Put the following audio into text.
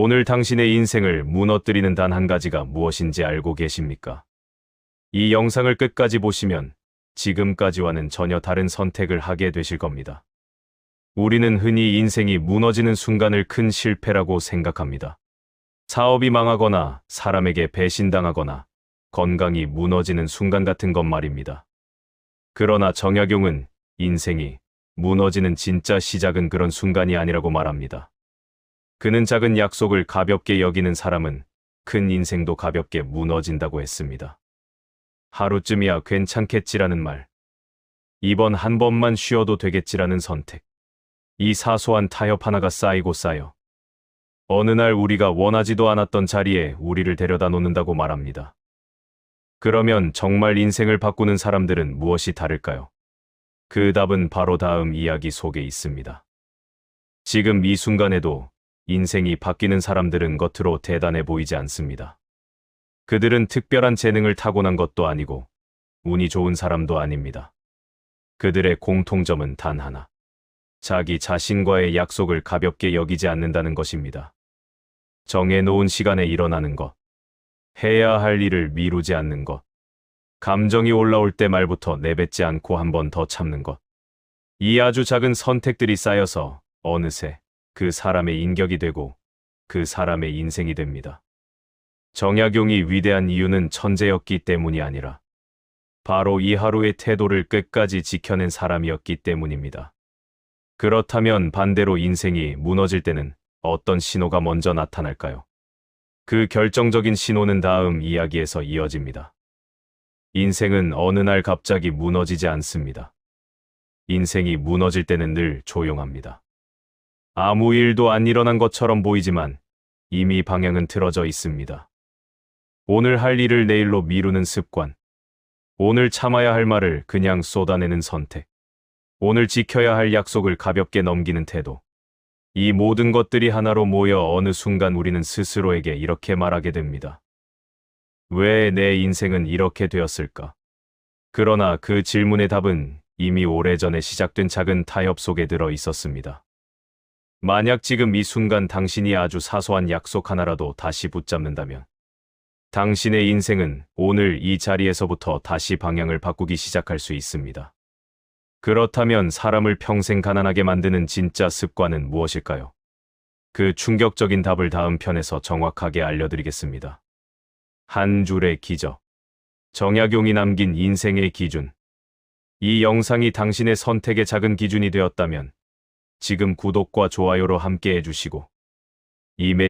오늘 당신의 인생을 무너뜨리는 단 한 가지가 무엇인지 알고 계십니까? 이 영상을 끝까지 보시면 지금까지와는 전혀 다른 선택을 하게 되실 겁니다. 우리는 흔히 인생이 무너지는 순간을 큰 실패라고 생각합니다. 사업이 망하거나 사람에게 배신당하거나 건강이 무너지는 순간 같은 것 말입니다. 그러나 정약용은 인생이 무너지는 진짜 시작은 그런 순간이 아니라고 말합니다. 그는 작은 약속을 가볍게 여기는 사람은 큰 인생도 가볍게 무너진다고 했습니다. 하루쯤이야 괜찮겠지라는 말. 이번 한 번만 쉬어도 되겠지라는 선택. 이 사소한 타협 하나가 쌓이고 쌓여. 어느 날 우리가 원하지도 않았던 자리에 우리를 데려다 놓는다고 말합니다. 그러면 정말 인생을 바꾸는 사람들은 무엇이 다를까요? 그 답은 바로 다음 이야기 속에 있습니다. 지금 이 순간에도 인생이 바뀌는 사람들은 겉으로 대단해 보이지 않습니다. 그들은 특별한 재능을 타고난 것도 아니고 운이 좋은 사람도 아닙니다. 그들의 공통점은 단 하나. 자기 자신과의 약속을 가볍게 여기지 않는다는 것입니다. 정해놓은 시간에 일어나는 것. 해야 할 일을 미루지 않는 것. 감정이 올라올 때 말부터 내뱉지 않고 한 번 더 참는 것. 이 아주 작은 선택들이 쌓여서 어느새 그 사람의 인격이 되고 그 사람의 인생이 됩니다. 정약용이 위대한 이유는 천재였기 때문이 아니라 바로 이 하루의 태도를 끝까지 지켜낸 사람이었기 때문입니다. 그렇다면 반대로 인생이 무너질 때는 어떤 신호가 먼저 나타날까요? 그 결정적인 신호는 다음 이야기에서 이어집니다. 인생은 어느 날 갑자기 무너지지 않습니다. 인생이 무너질 때는 늘 조용합니다. 아무 일도 안 일어난 것처럼 보이지만 이미 방향은 틀어져 있습니다. 오늘 할 일을 내일로 미루는 습관. 오늘 참아야 할 말을 그냥 쏟아내는 선택. 오늘 지켜야 할 약속을 가볍게 넘기는 태도. 이 모든 것들이 하나로 모여 어느 순간 우리는 스스로에게 이렇게 말하게 됩니다. 왜 내 인생은 이렇게 되었을까? 그러나 그 질문의 답은 이미 오래전에 시작된 작은 타협 속에 들어 있었습니다. 만약 지금 이 순간 당신이 아주 사소한 약속 하나라도 다시 붙잡는다면, 당신의 인생은 오늘 이 자리에서부터 다시 방향을 바꾸기 시작할 수 있습니다. 그렇다면 사람을 평생 가난하게 만드는 진짜 습관은 무엇일까요? 그 충격적인 답을 다음 편에서 정확하게 알려드리겠습니다. 한 줄의 기적. 정약용이 남긴 인생의 기준. 이 영상이 당신의 선택의 작은 기준이 되었다면 지금 구독과 좋아요로 함께 해주시고 이 매...